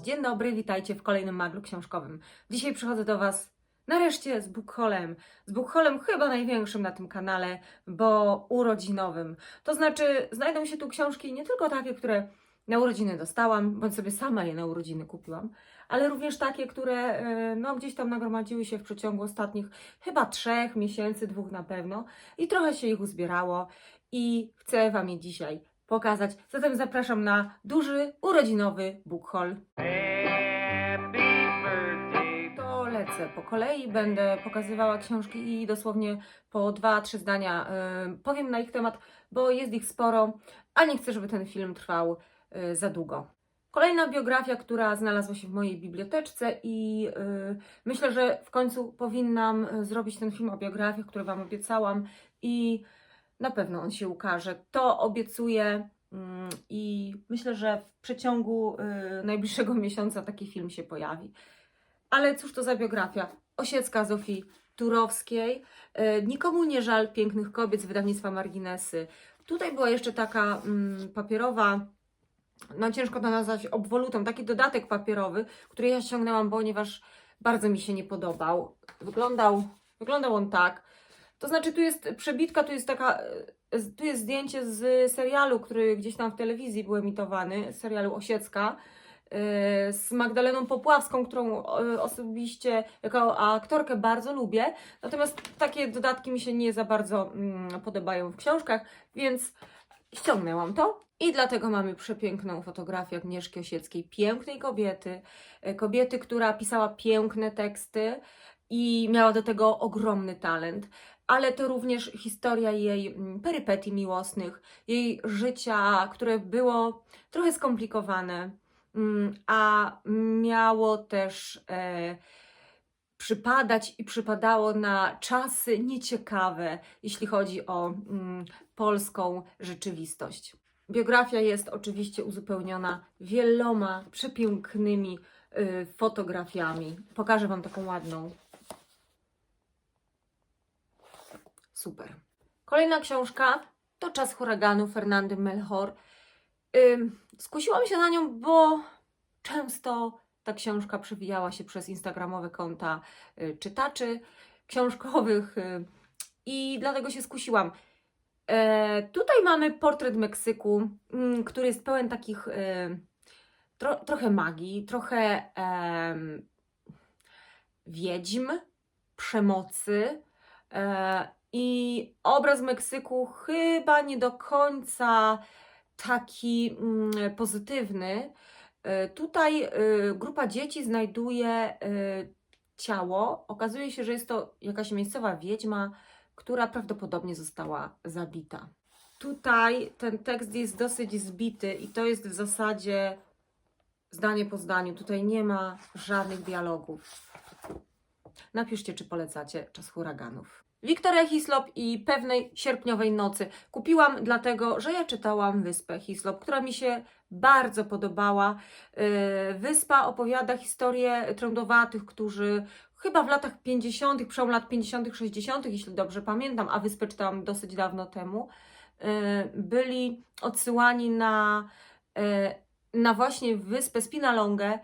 dzień dobry, witajcie w kolejnym maglu książkowym. Dzisiaj przychodzę do Was nareszcie z Bookholem. Z Bookholem chyba największym na tym kanale, bo urodzinowym. To znaczy, znajdą się tu książki nie tylko takie, które na urodziny dostałam, bądź sobie sama je na urodziny kupiłam, ale również takie, które e, no, gdzieś tam nagromadziły się w przeciągu ostatnich chyba trzech miesięcy, dwóch na pewno i trochę się ich uzbierało i chcę Wam je dzisiaj pokazać. Zatem zapraszam na duży urodzinowy book haul. To lecę po kolei, będę pokazywała książki i dosłownie po dwa, trzy zdania y, powiem na ich temat, bo jest ich sporo, a nie chcę, żeby ten film trwał y, za długo. Kolejna biografia, która znalazła się w mojej biblioteczce i y, myślę, że w końcu powinnam y, zrobić ten film o biografiach, który Wam obiecałam i na pewno on się ukaże. To obiecuję mm, i myślę, że w przeciągu y, najbliższego miesiąca taki film się pojawi. Ale cóż to za biografia? Osiecka Zofii Turowskiej. Y, Nikomu nie żal pięknych kobiet z wydawnictwa Marginesy. Tutaj była jeszcze taka mm, papierowa, no ciężko to nazwać obwolutą, taki dodatek papierowy, który ja ściągnęłam, ponieważ bardzo mi się nie podobał. Wyglądał, wyglądał on tak. To znaczy, tu jest przebitka, tu jest taka, e, tu jest zdjęcie z serialu, który gdzieś tam w telewizji był emitowany, serialu Osiecka, e, z Magdaleną Popławską, którą e, osobiście jako aktorkę bardzo lubię. Natomiast takie dodatki mi się nie za bardzo mm, podobają w książkach, więc ściągnęłam to. I dlatego mamy przepiękną fotografię Agnieszki Osieckiej, pięknej kobiety, kobiety, która pisała piękne teksty i miała do tego ogromny talent ale to również historia jej mm, perypetii miłosnych, jej życia, które było trochę skomplikowane, mm, a miało też e, przypadać i przypadało na czasy nieciekawe, jeśli chodzi o mm, polską rzeczywistość. Biografia jest oczywiście uzupełniona wieloma przepięknymi y, fotografiami. Pokażę Wam taką ładną. Super. Kolejna książka to Czas huraganu Fernandy Melchor. Skusiłam się na nią, bo często ta książka przewijała się przez instagramowe konta y, czytaczy książkowych y, i dlatego się skusiłam. E, tutaj mamy portret Meksyku, mm, który jest pełen takich y, tro, trochę magii, trochę wiedźm, przemocy. E, I obraz Meksyku chyba nie do końca taki mm, pozytywny. E, Tutaj e, grupa dzieci znajduje e, ciało. Okazuje się, że jest to jakaś miejscowa wiedźma, która prawdopodobnie została zabita. Tutaj ten tekst jest dosyć zbity i to jest w zasadzie zdanie po zdaniu. Tutaj nie ma żadnych dialogów. Napiszcie, czy polecacie czas huraganów. Wiktoria Hislop i pewnej sierpniowej nocy kupiłam dlatego, że ja czytałam Wyspę Hislop, która mi się bardzo podobała. Yy, Wyspa opowiada historię trądowatych, którzy chyba w latach 50., przełom lat 50., 60., jeśli dobrze pamiętam, a Wyspę czytałam dosyć dawno temu, yy, byli odsyłani na, yy, na właśnie wyspę Spinalongę,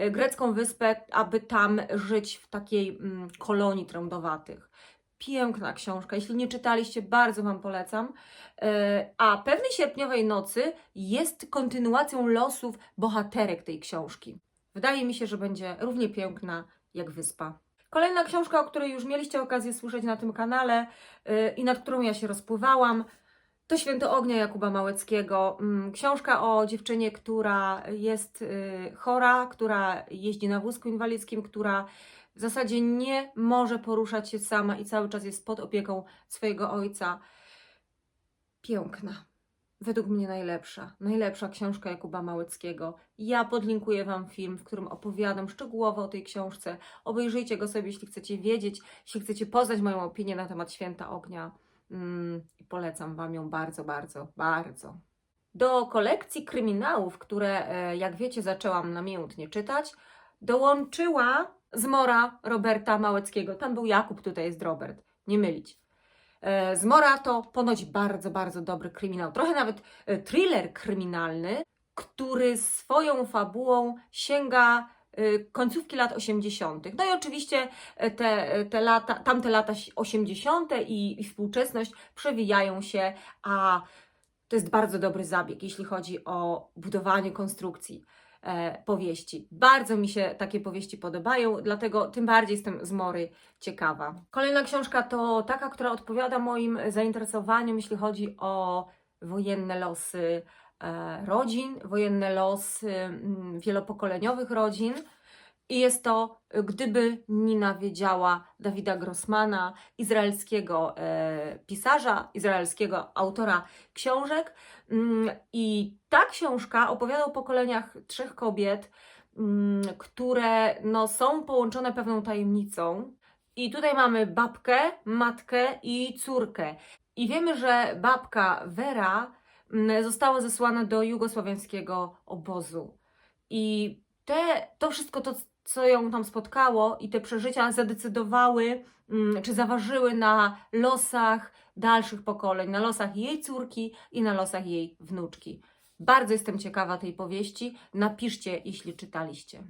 y, grecką wyspę, aby tam żyć w takiej mm, kolonii trądowatych. Piękna książka. Jeśli nie czytaliście, bardzo Wam polecam. E, A pewnej sierpniowej nocy jest kontynuacją losów bohaterek tej książki. Wydaje mi się, że będzie równie piękna jak wyspa. Kolejna książka, o której już mieliście okazję słyszeć na tym kanale e, i nad którą ja się rozpływałam, to Święto Ognia Jakuba Małeckiego. Mm, Książka o dziewczynie, która jest y, chora, która jeździ na wózku inwalidzkim, która w zasadzie nie może poruszać się sama i cały czas jest pod opieką swojego ojca. Piękna. Według mnie najlepsza. Najlepsza książka Jakuba Małeckiego. Ja podlinkuję Wam film, w którym opowiadam szczegółowo o tej książce. Obejrzyjcie go sobie, jeśli chcecie wiedzieć, jeśli chcecie poznać moją opinię na temat Święta Ognia. Mm, polecam Wam ją bardzo, bardzo, bardzo. Do kolekcji kryminałów, które, e, jak wiecie, zaczęłam namiętnie czytać, dołączyła Zmora Roberta Małeckiego. Tam był Jakub, tutaj jest Robert. Nie mylić. E, Zmora to ponoć bardzo, bardzo dobry kryminał. Trochę nawet e, thriller kryminalny. który swoją fabułą sięga y, końcówki lat 80. No i oczywiście e, te, te lata, tamte lata 80. i, i współczesność przewijają się, a to jest bardzo dobry zabieg, jeśli chodzi o budowanie konstrukcji e, powieści. Bardzo mi się takie powieści podobają, dlatego tym bardziej jestem z Mory ciekawa. Kolejna książka to taka, która odpowiada moim zainteresowaniom, jeśli chodzi o wojenne losy e, rodzin, wojenne losy mm, wielopokoleniowych rodzin. I jest to Gdyby Nina wiedziała Dawida Grossmana, izraelskiego e, pisarza, izraelskiego autora książek. Mm, I ta książka opowiada o pokoleniach trzech kobiet, mm, które no, są połączone pewną tajemnicą. I tutaj mamy babkę, matkę i córkę. I wiemy, że babka Vera mm, została zesłana do jugosłowiańskiego obozu. I te, to wszystko, to, co ją tam spotkało, i te przeżycia zadecydowały, mm, czy zaważyły na losach dalszych pokoleń, na losach jej córki i na losach jej wnuczki. Bardzo jestem ciekawa tej powieści. Napiszcie, jeśli czytaliście.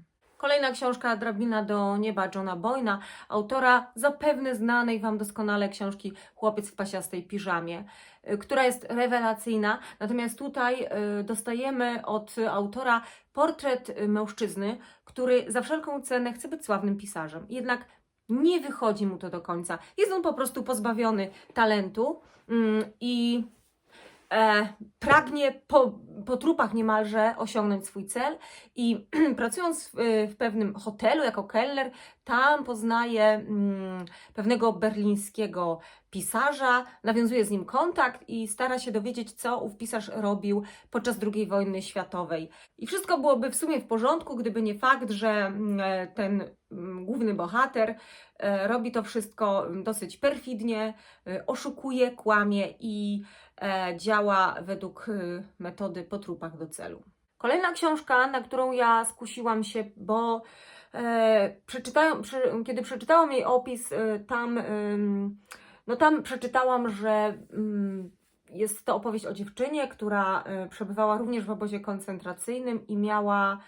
Kolejna książka Drabina do nieba Johna Boyna, autora zapewne znanej Wam doskonale książki Chłopiec w pasiastej piżamie, która jest rewelacyjna. Natomiast tutaj y, dostajemy od autora portret y, mężczyzny, który za wszelką cenę chce być sławnym pisarzem. Jednak nie wychodzi mu to do końca. Jest on po prostu pozbawiony talentu mm, i e, pragnie po, po trupach niemalże osiągnąć swój cel i pracując w, w pewnym hotelu jako kelner, tam poznaje mm, pewnego berlińskiego pisarza, nawiązuje z nim kontakt i stara się dowiedzieć, co ów pisarz robił podczas II wojny światowej. I wszystko byłoby w sumie w porządku, gdyby nie fakt, że mm, e, ten mm, główny bohater e, robi to wszystko dosyć perfidnie, e, oszukuje, kłamie i e, działa według e, metody po trupach do celu. Kolejna książka, na którą ja skusiłam się, bo e, przy, kiedy przeczytałam jej opis, e, tam, no tam przeczytałam, że ym, jest to opowieść o dziewczynie, która e, przebywała również w obozie koncentracyjnym i miała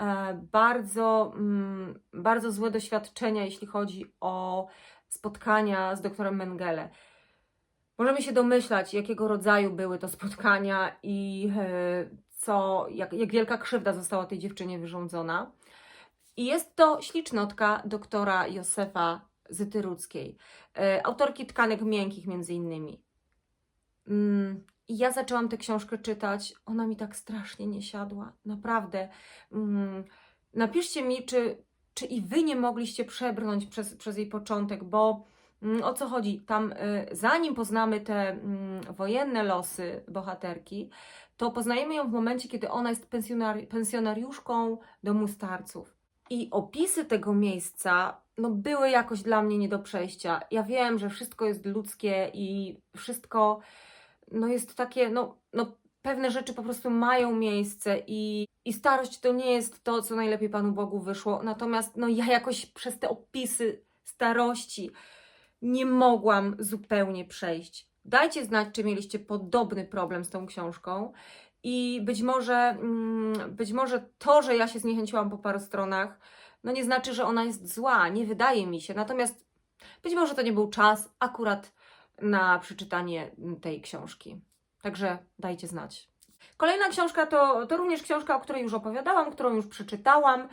e, bardzo, mm, bardzo złe doświadczenia, jeśli chodzi o spotkania z doktorem Mengele. Możemy się domyślać, jakiego rodzaju były to spotkania i e, co, jak, jak wielka krzywda została tej dziewczynie wyrządzona. I jest to ślicznotka doktora Józefa Zytyruckiej, e, autorki tkanek miękkich między innymi. Mm, I ja zaczęłam tę książkę czytać, ona mi tak strasznie nie siadła, naprawdę. Mm, napiszcie mi, czy, czy i wy nie mogliście przebrnąć przez, przez jej początek, bo o co chodzi? Tam, y, zanim poznamy te mm, wojenne losy bohaterki, to poznajemy ją w momencie, kiedy ona jest pensjonar- pensjonariuszką domu starców. I opisy tego miejsca no, były jakoś dla mnie nie do przejścia. Ja wiem, że wszystko jest ludzkie i wszystko no, jest takie, no, no pewne rzeczy po prostu mają miejsce i, i starość to nie jest to, co najlepiej Panu Bogu wyszło. Natomiast no, ja jakoś przez te opisy starości nie mogłam zupełnie przejść. Dajcie znać, czy mieliście podobny problem z tą książką. I być może, mm, być może to, że ja się zniechęciłam po paru stronach, no nie znaczy, że ona jest zła, nie wydaje mi się. Natomiast być może to nie był czas akurat na przeczytanie tej książki. Także dajcie znać. Kolejna książka to, to również książka, o której już opowiadałam, którą już przeczytałam.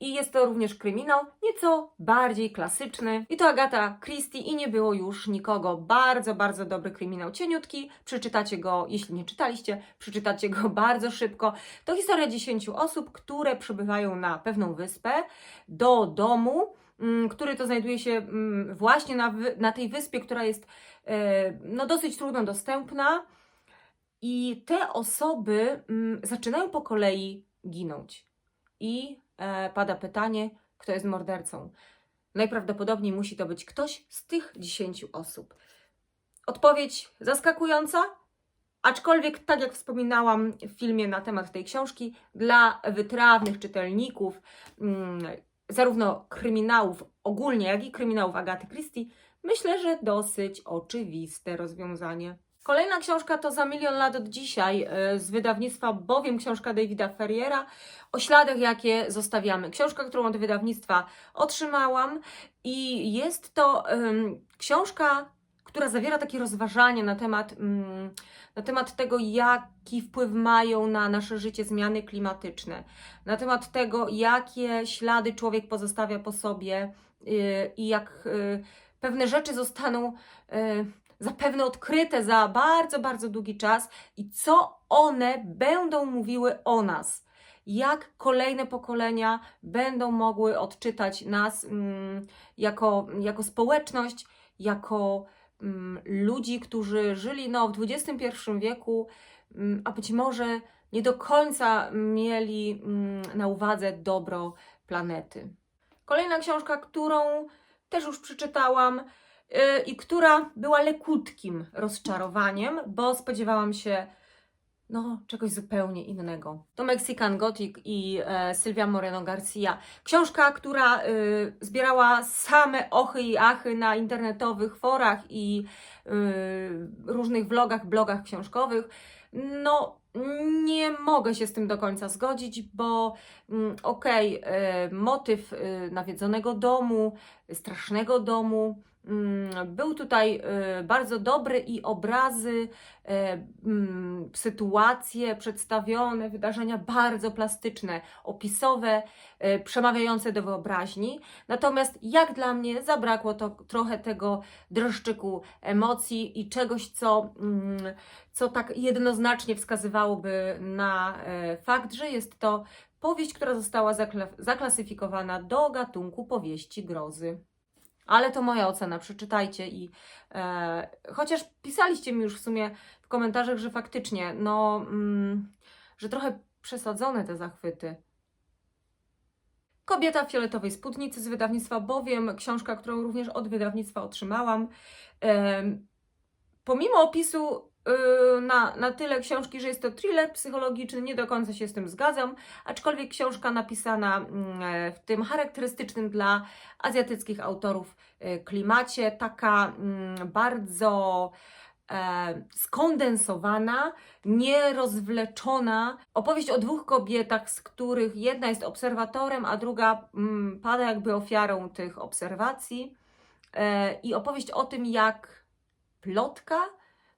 I jest to również kryminał, nieco bardziej klasyczny. I to Agata Christie i nie było już nikogo. Bardzo, bardzo dobry kryminał. Cieniutki. Przeczytacie go, jeśli nie czytaliście, przeczytacie go bardzo szybko. To historia 10 osób, które przybywają na pewną wyspę do domu, mm, który to znajduje się mm, właśnie na, na tej wyspie, która jest e, no, dosyć trudno dostępna. I te osoby mm, zaczynają po kolei ginąć. I e, pada pytanie, kto jest mordercą. Najprawdopodobniej musi to być ktoś z tych 10 osób. Odpowiedź zaskakująca, aczkolwiek, tak jak wspominałam w filmie na temat tej książki, dla wytrawnych czytelników, mm, zarówno kryminałów ogólnie, jak i kryminałów Agaty Christie, myślę, że dosyć oczywiste rozwiązanie. Kolejna książka to Za milion lat od dzisiaj e, z wydawnictwa Bowiem książka Davida Ferriera o śladach, jakie zostawiamy. Książka, którą od wydawnictwa otrzymałam i jest to em, książka, która zawiera takie rozważanie na temat, mm, na temat tego, jaki wpływ mają na nasze życie zmiany klimatyczne, na temat tego, jakie ślady człowiek pozostawia po sobie y, i jak y, pewne rzeczy zostaną y, zapewne odkryte za bardzo, bardzo długi czas i co one będą mówiły o nas. Jak kolejne pokolenia będą mogły odczytać nas mm, jako, jako społeczność, jako mm, ludzi, którzy żyli no, w XXI wieku, mm, a być może nie do końca mieli mm, na uwadze dobro planety. Kolejna książka, którą też już przeczytałam i która była lekutkim rozczarowaniem, bo spodziewałam się no, czegoś zupełnie innego. To Mexican Gothic i e, Sylwia Moreno Garcia. Książka, która y, zbierała same ochy i achy na internetowych forach i y, różnych vlogach, blogach książkowych. No, nie mogę się z tym do końca zgodzić, bo mm, okej, e, motyw nawiedzonego domu, strasznego domu, był tutaj e, bardzo dobry i obrazy, e, mm, sytuacje przedstawione, wydarzenia bardzo plastyczne, opisowe, e, przemawiające do wyobraźni. Natomiast jak dla mnie zabrakło to trochę tego dreszczyku emocji i czegoś, co, mm, co tak jednoznacznie wskazywałoby na fakt, że jest to powieść, która została zakla- zaklasyfikowana do gatunku powieści grozy. Ale to moja ocena, przeczytajcie i e, chociaż pisaliście mi już w sumie w komentarzach, że faktycznie, no, mm, że trochę przesadzone te zachwyty. Kobieta w fioletowej spódnicy z wydawnictwa Bowiem, książka, którą również od wydawnictwa otrzymałam. Em, pomimo opisu na, na tyle książki, że jest to thriller psychologiczny, nie do końca się z tym zgadzam, aczkolwiek książka napisana mm, e, w tym charakterystycznym dla azjatyckich autorów e, klimacie, taka mm, bardzo e, skondensowana, nierozwleczona. Opowieść o dwóch kobietach, z których jedna jest obserwatorem, a druga mm, pada jakby ofiarą tych obserwacji. I opowieść o tym, jak plotka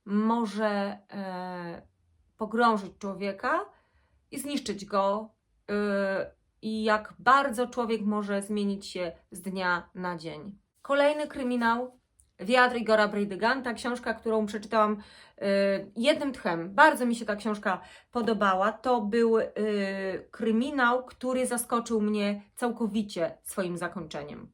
może e, pogrążyć człowieka i zniszczyć go, e, i jak bardzo człowiek może zmienić się z dnia na dzień. Kolejny kryminał. Wiatr Igora Brejdyganta, książka, którą przeczytałam e, jednym tchem. Bardzo mi się ta książka podobała. To był e, kryminał, który zaskoczył mnie całkowicie swoim zakończeniem.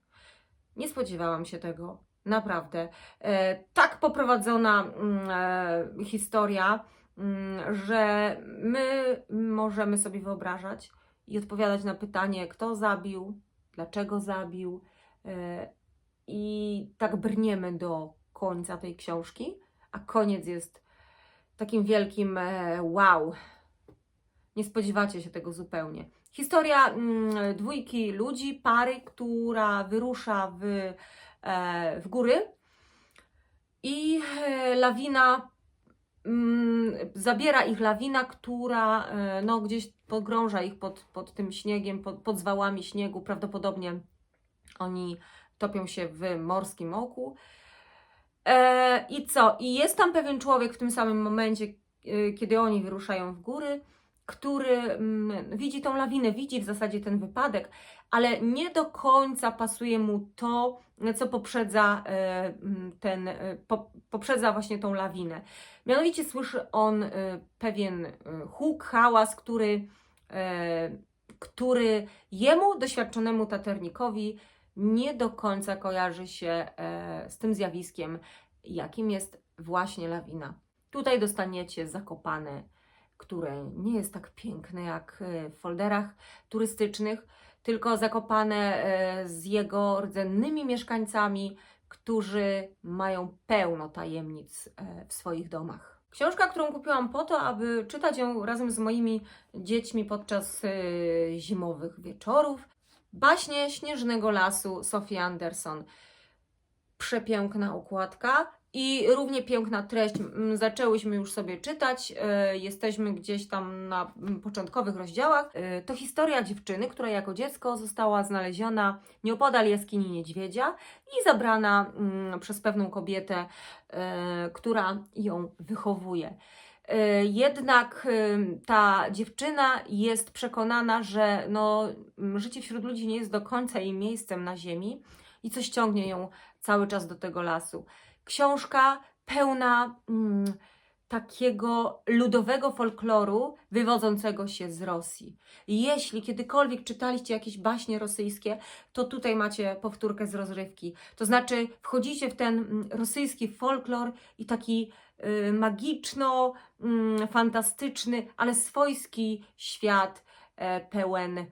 Nie spodziewałam się tego, naprawdę. E, tak poprowadzona mm, e, historia, mm, że my możemy sobie wyobrażać i odpowiadać na pytanie, kto zabił, dlaczego zabił. E, I tak brniemy do końca tej książki, a koniec jest takim wielkim wow. Nie spodziewacie się tego zupełnie. Historia mm, dwójki ludzi, pary, która wyrusza w, w góry i e, lawina, mm, zabiera ich lawina, która e, no, gdzieś pogrąża ich pod, pod tym śniegiem, pod, pod zwałami śniegu. Prawdopodobnie oni topią się w morskim oku. E, I co? I jest tam pewien człowiek w tym samym momencie, e, kiedy oni wyruszają w góry, który mm, widzi tą lawinę, widzi w zasadzie ten wypadek, ale nie do końca pasuje mu to, co poprzedza e, mm, ten, e, po, poprzedza właśnie tą lawinę. Mianowicie słyszy on e, pewien huk, hałas, który, który jemu, doświadczonemu taternikowi, nie do końca kojarzy się z tym zjawiskiem, jakim jest właśnie lawina. Tutaj dostaniecie zakopane, które nie jest tak piękne jak e, w folderach turystycznych, tylko zakopane e, z jego rdzennymi mieszkańcami, którzy mają pełno tajemnic e, w swoich domach. Książka, którą kupiłam po to, aby czytać ją razem z moimi dziećmi podczas zimowych wieczorów. Baśnie Śnieżnego Lasu Sophie Anderson. Przepiękna okładka, I równie piękna treść. Zaczęłyśmy już sobie czytać. e, Jesteśmy gdzieś tam na początkowych rozdziałach. E, To historia dziewczyny, która jako dziecko została znaleziona nieopodal jaskini niedźwiedzia i zabrana przez pewną kobietę, e, która ją wychowuje. Jednak ta dziewczyna jest przekonana, że no, życie wśród ludzi nie jest do końca jej miejscem na ziemi i coś ciągnie ją cały czas do tego lasu. Książka pełna mm, takiego ludowego folkloru wywodzącego się z Rosji. Jeśli kiedykolwiek czytaliście jakieś baśnie rosyjskie, to tutaj macie powtórkę z rozrywki. To znaczy, wchodzicie w ten mm, rosyjski folklor i taki y, magiczno, mm, fantastyczny, ale swojski świat e, pełen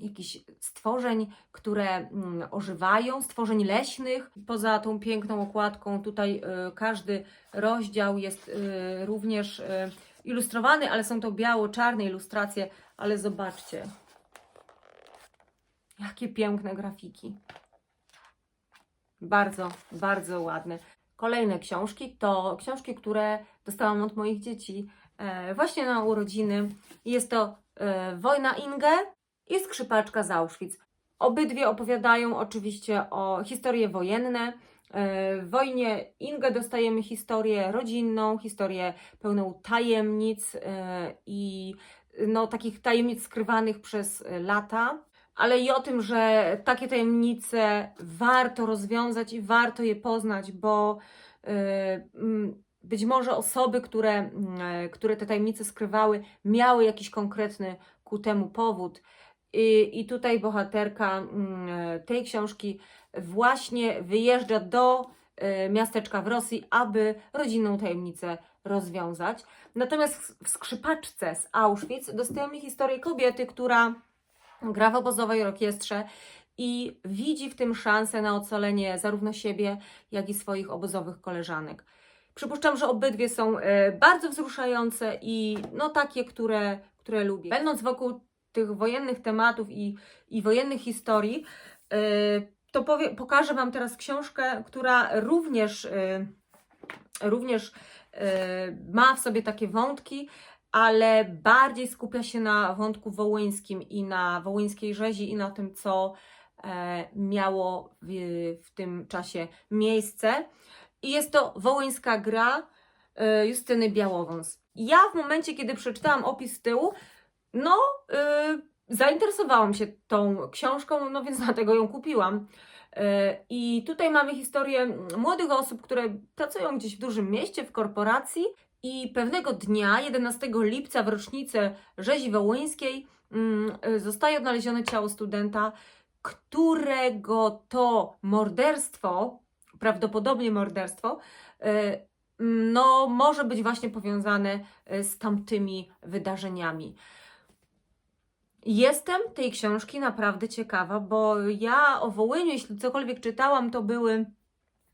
jakichś stworzeń, które mm, ożywają, stworzeń leśnych. Poza tą piękną okładką, tutaj y, każdy rozdział jest y, również y, ilustrowany, ale są to biało-czarne ilustracje, ale zobaczcie. Jakie piękne grafiki. Bardzo, bardzo ładne. Kolejne książki to książki, które dostałam od moich dzieci e, właśnie na urodziny. Jest to e, Wojna Inge i Skrzypaczka z Auschwitz. Obydwie opowiadają oczywiście o historie wojenne. E, W wojnie Inge dostajemy historię rodzinną, historię pełną tajemnic e, i no, takich tajemnic skrywanych przez e, lata ale i o tym, że takie tajemnice warto rozwiązać i warto je poznać, bo być może osoby, które, które te tajemnice skrywały, miały jakiś konkretny ku temu powód. I, i tutaj bohaterka mm, tej książki właśnie wyjeżdża do y, miasteczka w Rosji, aby rodzinną tajemnicę rozwiązać. Natomiast w skrzypaczce z Auschwitz dostajemy historię kobiety, która gra w obozowej orkiestrze i widzi w tym szansę na ocalenie zarówno siebie, jak i swoich obozowych koleżanek. Przypuszczam, że obydwie są e, bardzo wzruszające i no takie, które, które lubię. Będąc wokół tych wojennych tematów i, i wojennych historii, e, to powie, pokażę Wam teraz książkę, która również, e, również e, ma w sobie takie wątki, ale bardziej skupia się na wątku wołyńskim i na wołyńskiej rzezi i na tym, co e, miało w, w tym czasie miejsce. I jest to wołyńska gra Justyny Białowąs. Ja w momencie, kiedy przeczytałam opis z tyłu, no e, zainteresowałam się tą książką, no więc dlatego ją kupiłam. E, I tutaj mamy historię młodych osób, które pracują gdzieś w dużym mieście, w korporacji i pewnego dnia, 11 lipca, w rocznicę rzezi wołyńskiej, mm, y, zostaje odnalezione ciało studenta, którego to morderstwo, prawdopodobnie morderstwo, y, no, może być właśnie powiązane y, z tamtymi wydarzeniami. Jestem tej książki naprawdę ciekawa, bo ja o Wołyniu, jeśli cokolwiek czytałam, to były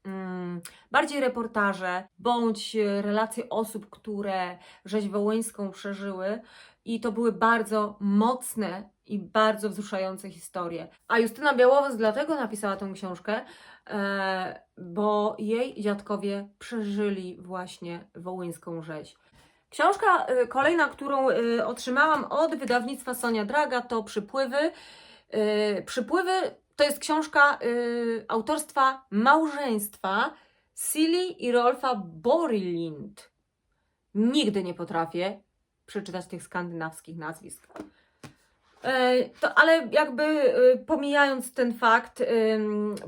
mm, bardziej reportaże bądź e, relacje osób, które rzeź wołyńską przeżyły i to były bardzo mocne i bardzo wzruszające historie. A Justyna Białowąs dlatego napisała tę książkę, e, bo jej dziadkowie przeżyli właśnie wołyńską rzeź. Książka y, kolejna, którą y, otrzymałam od wydawnictwa Sonia Draga, to Przypływy. Y, Przypływy to jest książka autorstwa małżeństwa Silly i Rolfa Borilind. Nigdy nie potrafię przeczytać tych skandynawskich nazwisk. To, ale jakby pomijając ten fakt,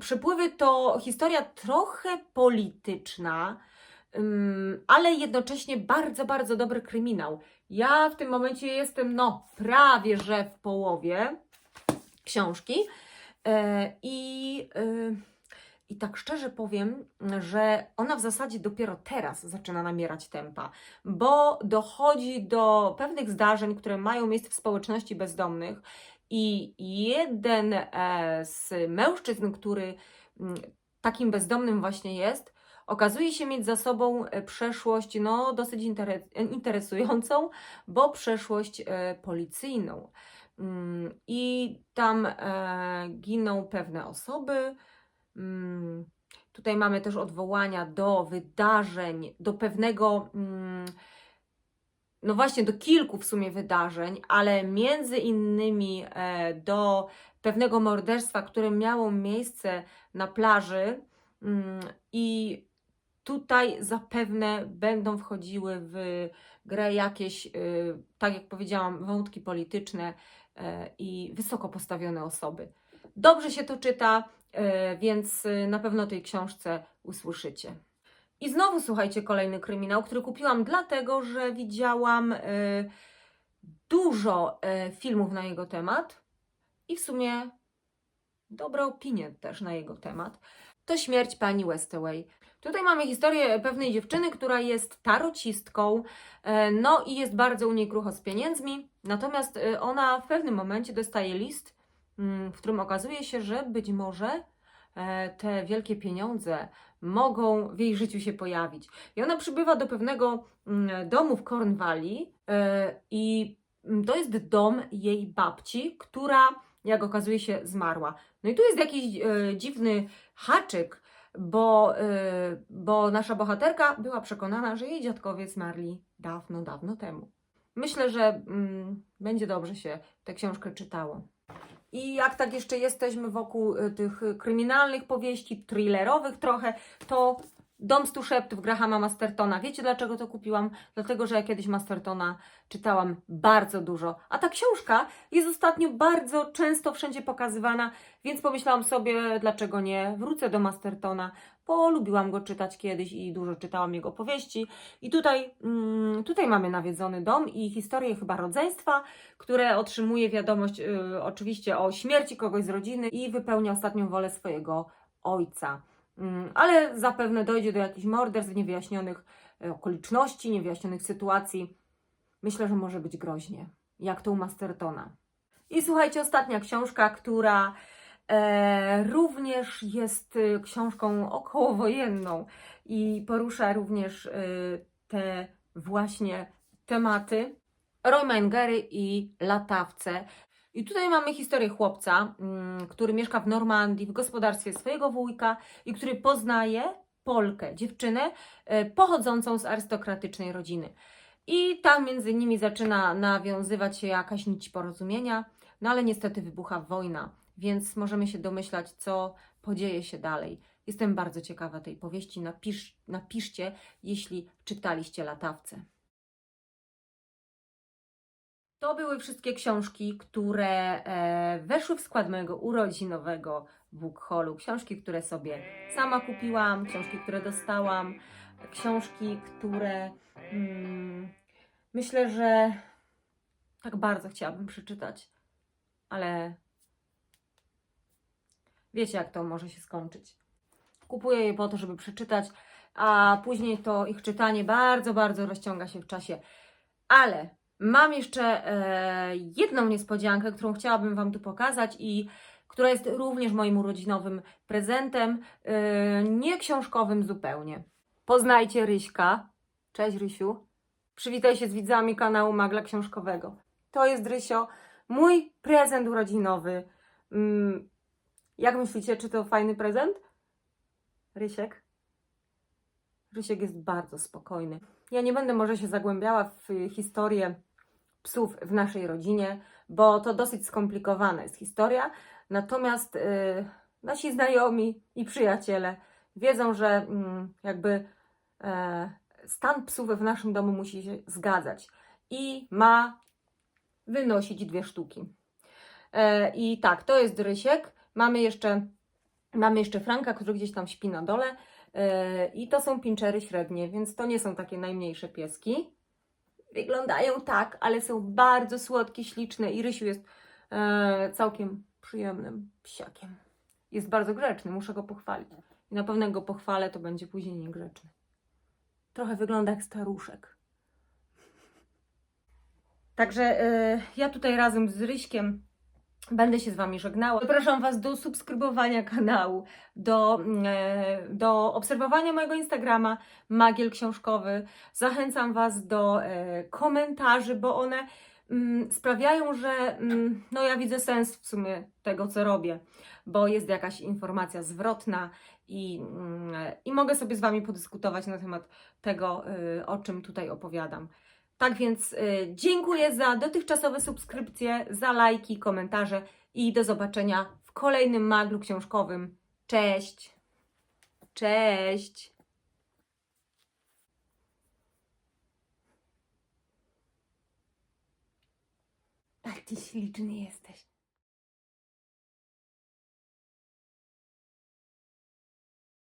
Przypływy to historia trochę polityczna, ale jednocześnie bardzo, bardzo dobry kryminał. Ja w tym momencie jestem, no, prawie że w połowie książki. E, I, y, I tak szczerze powiem, że ona w zasadzie dopiero teraz zaczyna namierać tempa, bo dochodzi do pewnych zdarzeń, które mają miejsce w społeczności bezdomnych. I jeden e, z mężczyzn, który mm, takim bezdomnym właśnie jest, okazuje się mieć za sobą e, przeszłość no, dosyć intere- interesującą, bo przeszłość e, policyjną. Mm, I tam e, giną pewne osoby. Mm, Tutaj mamy też odwołania do wydarzeń, do pewnego, mm, no właśnie, do kilku w sumie wydarzeń, ale między innymi e, do pewnego morderstwa, które miało miejsce na plaży. I tutaj zapewne będą wchodziły w grę jakieś, y, tak jak powiedziałam, wątki polityczne y, i wysoko postawione osoby. Dobrze się to czyta, y, więc na pewno tej książce usłyszycie. I znowu słuchajcie, kolejny kryminał, który kupiłam dlatego, że widziałam dużo filmów na jego temat i w sumie dobre opinie też na jego temat. To śmierć pani Westaway. Tutaj mamy historię pewnej dziewczyny, która jest tarocistką, e, no i jest bardzo u niej krucho z pieniędzmi, natomiast e, ona w pewnym momencie dostaje list, mm, w którym okazuje się, że być może e, te wielkie pieniądze mogą w jej życiu się pojawić. I ona przybywa do pewnego mm, domu w Cornwalli i mm, to jest dom jej babci, która, jak okazuje się, zmarła. No i tu jest jakiś dziwny haczyk, bo, y, bo nasza bohaterka była przekonana, że jej dziadkowie zmarli dawno, dawno temu. Myślę, że mm, będzie dobrze się tę książkę czytało. I jak tak jeszcze jesteśmy wokół y, tych kryminalnych powieści, thrillerowych trochę, to Dom stu szeptów Grahama Mastertona. Wiecie dlaczego to kupiłam? Dlatego, że ja kiedyś Mastertona czytałam bardzo dużo. A ta książka jest ostatnio bardzo często wszędzie pokazywana, więc pomyślałam sobie, dlaczego nie wrócę do Mastertona, bo lubiłam go czytać kiedyś i dużo czytałam jego powieści. I tutaj, mm, tutaj mamy nawiedzony dom i historię chyba rodzeństwa, które otrzymuje wiadomość y, oczywiście o śmierci kogoś z rodziny i wypełnia ostatnią wolę swojego ojca. Mm, ale zapewne dojdzie do jakichś morderstw, niewyjaśnionych e, okoliczności, niewyjaśnionych sytuacji. Myślę, że może być groźnie, jak to u Mastertona. I słuchajcie, ostatnia książka, która e, również jest e, książką okołowojenną i porusza również e, te właśnie tematy. Roy i latawce. I tutaj mamy historię chłopca, mm, który mieszka w Normandii w gospodarstwie swojego wujka i który poznaje Polkę, dziewczynę e, pochodzącą z arystokratycznej rodziny. I tam między nimi zaczyna nawiązywać się jakaś nić porozumienia, no ale niestety wybucha wojna, więc możemy się domyślać, co podzieje się dalej. Jestem bardzo ciekawa tej powieści. Napisz, napiszcie, jeśli czytaliście latawce. To były wszystkie książki, które e, weszły w skład mojego urodzinowego book haulu. Książki, które sobie sama kupiłam, książki, które dostałam, książki, które mm, myślę, że tak bardzo chciałabym przeczytać, ale wiecie, jak to może się skończyć. Kupuję je po to, żeby przeczytać, a później to ich czytanie bardzo, bardzo rozciąga się w czasie. Ale Mam jeszcze e, jedną niespodziankę, którą chciałabym Wam tu pokazać i która jest również moim urodzinowym prezentem, e, nie książkowym zupełnie. Poznajcie Ryśka. Cześć Rysiu. Przywitaj się z widzami kanału Magla Książkowego. To jest Rysio, mój prezent urodzinowy. Mm, jak myślicie, czy to fajny prezent? Rysiek? Rysiek jest bardzo spokojny. Ja nie będę może się zagłębiała w historię psów w naszej rodzinie, bo to dosyć skomplikowana jest historia. Natomiast y, nasi znajomi i przyjaciele wiedzą, że mm, jakby e, stan psów w naszym domu musi się zgadzać i ma wynosić dwie sztuki. E, I tak, to jest Rysiek. Mamy jeszcze, mamy jeszcze Franka, który gdzieś tam śpi na dole. E, I to są pinczery średnie, więc to nie są takie najmniejsze pieski. Wyglądają tak, ale są bardzo słodkie, śliczne i Rysiu jest e, całkiem przyjemnym psiakiem. Jest bardzo grzeczny, muszę go pochwalić. I na pewno go pochwalę, to będzie później niegrzeczny. Trochę wygląda jak staruszek. Także e, ja tutaj razem z Ryśkiem będę się z Wami żegnała. Zapraszam Was do subskrybowania kanału, do, e, do obserwowania mojego Instagrama Magiel Książkowy. Zachęcam Was do e, komentarzy, bo one mm, sprawiają, że mm, no ja widzę sens w sumie tego, co robię, bo jest jakaś informacja zwrotna i, mm, i mogę sobie z Wami podyskutować na temat tego, y, o czym tutaj opowiadam. Tak więc y, dziękuję za dotychczasowe subskrypcje, za lajki, komentarze i do zobaczenia w kolejnym maglu książkowym. Cześć! Cześć! Tak ty śliczny jesteś.